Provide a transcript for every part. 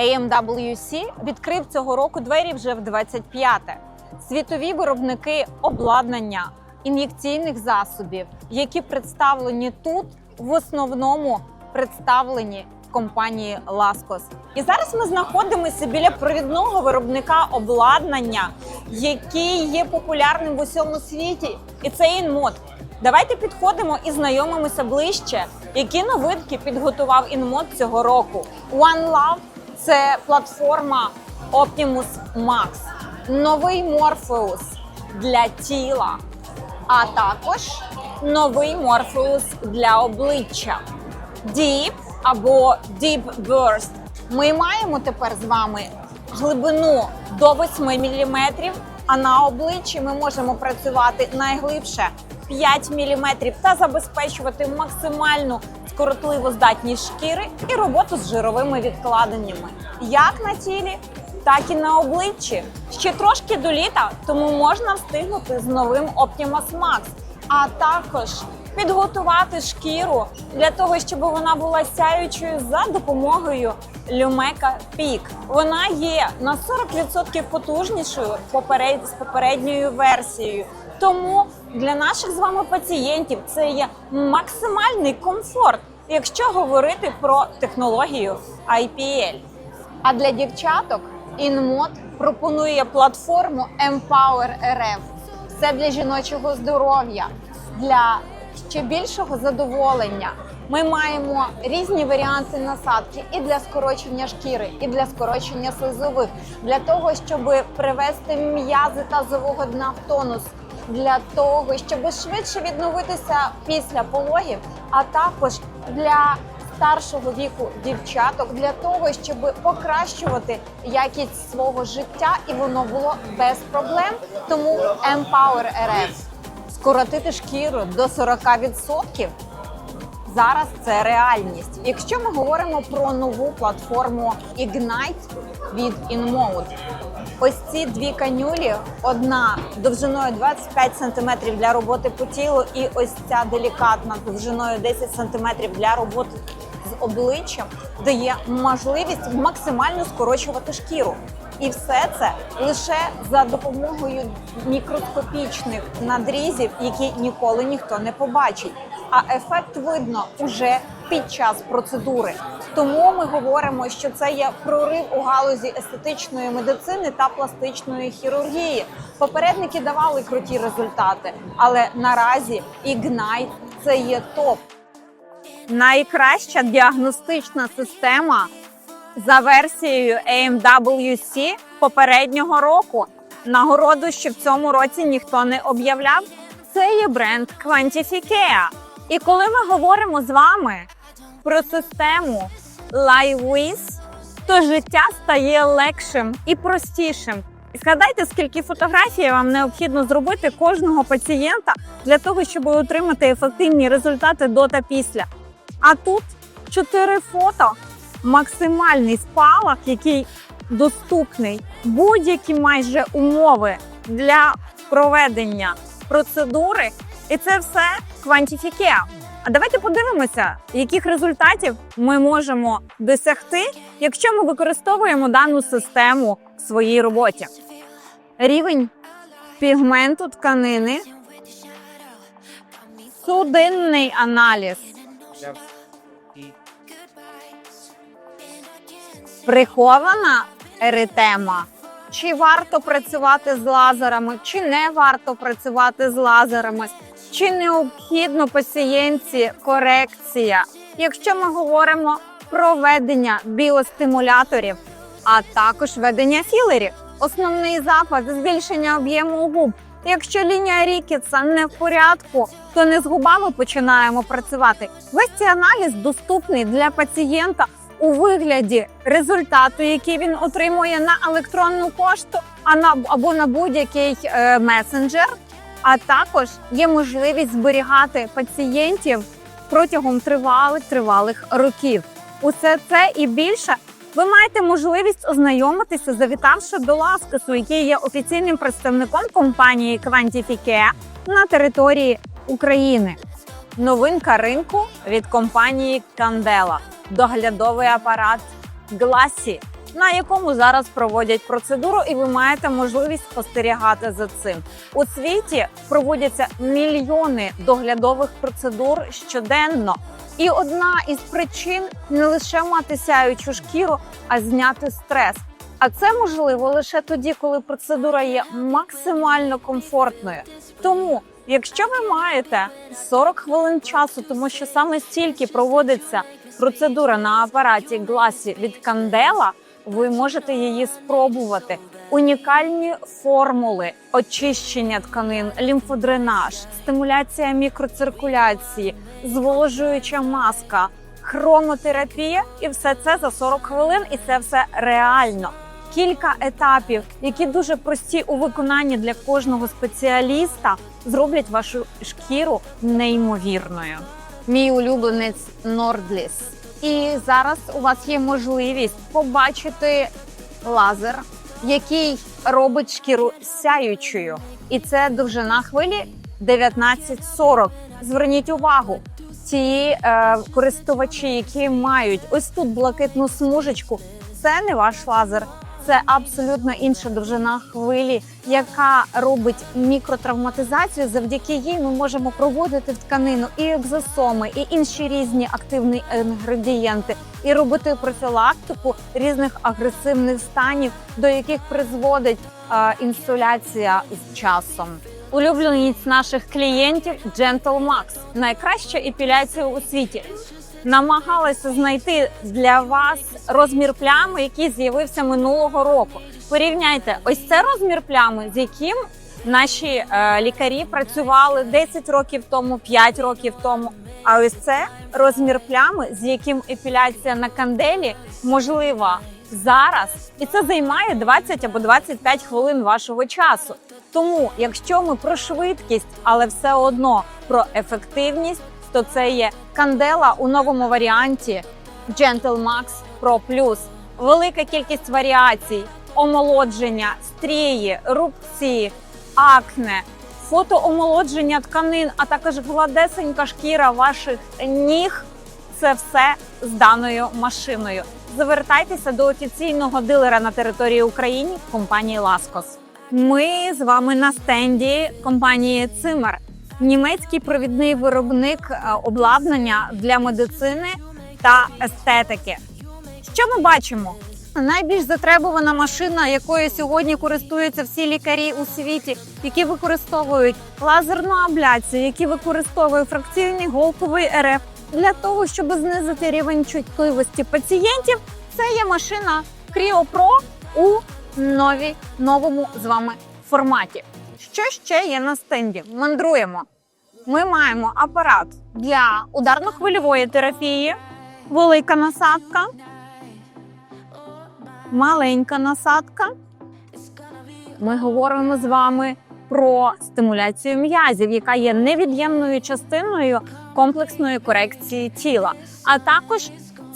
AMWC відкрив цього року двері вже в 25-те. Світові виробники обладнання ін'єкційних засобів, які представлені тут, в основному представлені компанії Ласкос. І зараз ми знаходимося біля провідного виробника обладнання, який є популярним в усьому світі, і це InMod. Давайте підходимо і знайомимося ближче, які новинки підготував InMod цього року. One Love – це платформа Optimus Max, новий Morpheus для тіла, а також новий Morpheus для обличчя. Deep або Deep Burst. Ми маємо тепер з вами глибину до 8 мм, а на обличчі ми можемо працювати найглибше 5 мм та забезпечувати максимальну скоротливу здатність шкіри і роботу з жировими відкладеннями, як на тілі, так і на обличчі. Ще трошки до літа, тому можна встигнути з новим Optimus Max, а також підготувати шкіру для того, щоб вона була сяючою за допомогою Lumeka Peak. Вона є на 40% потужнішою поперед- з попередньою версією. Тому для наших з вами пацієнтів це є максимальний комфорт, якщо говорити про технологію IPL. А для дівчаток InMod пропонує платформу Empower RF. Це для жіночого здоров'я, для ще більшого задоволення. Ми маємо різні варіанти насадки і для скорочення шкіри, і для скорочення слизових, для того, щоб привести м'язи тазового дна в тонус, для того, щоб швидше відновитися після пологів, а також для старшого віку дівчаток для того, щоб покращувати якість свого життя, і воно було без проблем. Тому Empower RF. скоротити шкіру до 40% Зараз це реальність. Якщо ми говоримо про нову платформу Ignite від InMode, ось ці дві канюлі: одна довжиною 25 см для роботи по тілу, і ось ця делікатна довжиною 10 см для роботи з обличчям, дає можливість максимально скорочувати шкіру. І все це лише за допомогою мікроскопічних надрізів, які ніколи ніхто не побачить. А ефект видно уже під час процедури. Тому ми говоримо, що це є прорив у галузі естетичної медицини та пластичної хірургії. Попередники давали круті результати, але наразі Ignite – це є топ. Найкраща діагностична система за версією AMWC попереднього року. Нагороду, що в цьому році ніхто не об'являв. Це є бренд Quantificare. І коли ми говоримо з вами про систему LiveWiz, то життя стає легшим і простішим. І згадайте, скільки фотографій вам необхідно зробити кожного пацієнта для того, щоб отримати ефективні результати до та після. А тут чотири фото, максимальний спалах, який доступний, будь-які майже умови для проведення процедури, і це все Quantificare. А давайте подивимося, яких результатів ми можемо досягти, якщо ми використовуємо дану систему в своїй роботі. Рівень пігменту тканини, судинний аналіз, прихована еритема. Чи варто працювати з лазерами, чи не варто працювати з лазерами, чи необхідно пацієнтці корекція, якщо ми говоримо про ведення біостимуляторів, а також ведення філерів. Основний запит збільшення об'єму губ. Якщо лінія Рікетса не в порядку, то не з губами починаємо працювати. Весь цей аналіз доступний для пацієнта у вигляді результату, який він отримує на електронну пошту, або на будь-який е, месенджер. А також є можливість зберігати пацієнтів протягом тривалих тривалих років. Усе це і більше ви маєте можливість ознайомитися, завітавши до Ласкасу, який є офіційним представником компанії Quantificare на території України. Новинка ринку від компанії Candela. Доглядовий апарат Glassy на якому зараз проводять процедуру, і ви маєте можливість спостерігати за цим. У світі проводяться мільйони доглядових процедур щоденно. І одна із причин не лише мати сяючу шкіру, а зняти стрес. А це можливо лише тоді, коли процедура є максимально комфортною. Тому, якщо ви маєте 40 хвилин часу, тому що саме стільки проводиться процедура на апараті гласі від Кандела, ви можете її спробувати. Унікальні формули очищення тканин, лімфодренаж, стимуляція мікроциркуляції, зволожуюча маска, хромотерапія, і все це за 40 хвилин, і це все реально. Кілька етапів, які дуже прості у виконанні для кожного спеціаліста, зроблять вашу шкіру неймовірною. Мій улюбленець Нордліс. І зараз у вас є можливість побачити лазер, який робить шкіру сяючою. І це довжина хвилі 1940. Зверніть увагу, ті е, користувачі, які мають ось тут блакитну смужечку, це не ваш лазер. Це абсолютно інша довжина хвилі, яка робить мікротравматизацію. Завдяки їй ми можемо проводити в тканину і екзосоми, і інші різні активні інгредієнти, і робити профілактику різних агресивних станів, до яких призводить інсуляція з часом. Улюбленість наших клієнтів Gentle Max – найкраща епіляція у світі. Намагалася знайти для вас розмір плями, який з'явився минулого року. Порівняйте, ось це розмір плями, з яким наші е, лікарі працювали 10 років тому, 5 років тому. А ось це розмір плями, з яким епіляція на канделі можлива зараз, і це займає 20 або 25 хвилин вашого часу. Тому, якщо ми про швидкість, але все одно про ефективність, то це є кандела у новому варіанті Gentle Max Pro Plus. Велика кількість варіацій, омолодження, стрії, рубці, акне, фотоомолодження тканин, а також гладесенька шкіра ваших ніг. Це все з даною машиною. Звертайтеся до офіційного дилера на території України компанії Ласкос. Ми з вами на стенді компанії Цимер, німецький провідний виробник е, обладнання для медицини та естетики. Що ми бачимо? Найбільш затребувана машина, якою сьогодні користуються всі лікарі у світі, які використовують лазерну абляцію, які використовують фракційний голковий РФ для того, щоб знизити рівень чутливості пацієнтів. Це є машина Creo Pro у новій новому з вами форматі. Що ще є на стенді? Мандруємо. Ми маємо апарат для ударно-хвильової терапії, велика насадка, маленька насадка. Ми говоримо з вами про стимуляцію м'язів, яка є невід'ємною частиною комплексної корекції тіла. А також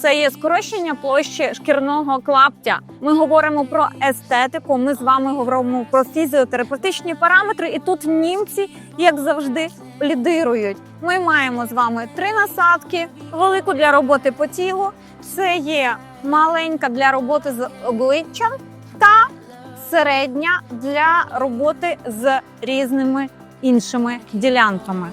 це є скорочення площі шкірного клаптя. Ми говоримо про естетику. Ми з вами говоримо про фізіотерапевтичні параметри. І тут німці, як завжди, лідирують. Ми маємо з вами три насадки: велику для роботи по тілу. Це є маленька для роботи з обличчям та середня для роботи з різними іншими ділянками.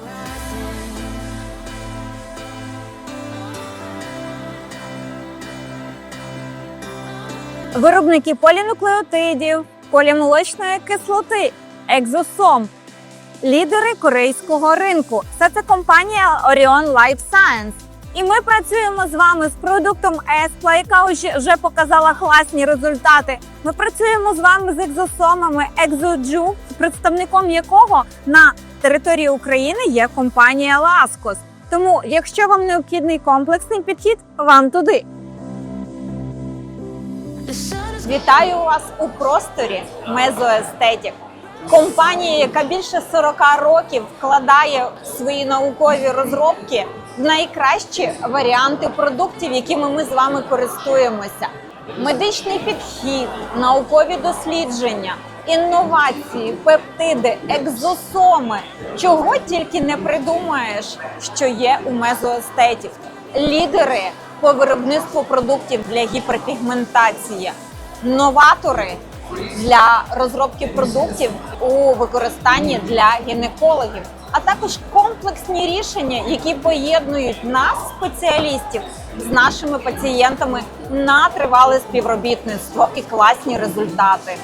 Виробники полінуклеотидів, полімолочної кислоти, екзосом, лідери корейського ринку. Це це компанія Orion Life Science. І ми працюємо з вами з продуктом Еспла, яка вже показала класні результати. Ми працюємо з вами з екзосомами Екзоджу, представником якого на території України є компанія Ласкос. Тому, якщо вам необхідний комплексний підхід, вам туди. Вітаю вас у просторі Мезоестетік. Компанія, яка більше 40 років вкладає в свої наукові розробки в найкращі варіанти продуктів, якими ми з вами користуємося. Медичний підхід, наукові дослідження, інновації, пептиди, екзосоми. Чого тільки не придумаєш, що є у мезоестетів. Лідери по виробництву продуктів для гіперпігментації. новатори для розробки продуктів у використанні для гінекологів, а також комплексні рішення, які поєднують нас, спеціалістів, з нашими пацієнтами на тривале співробітництво і класні результати.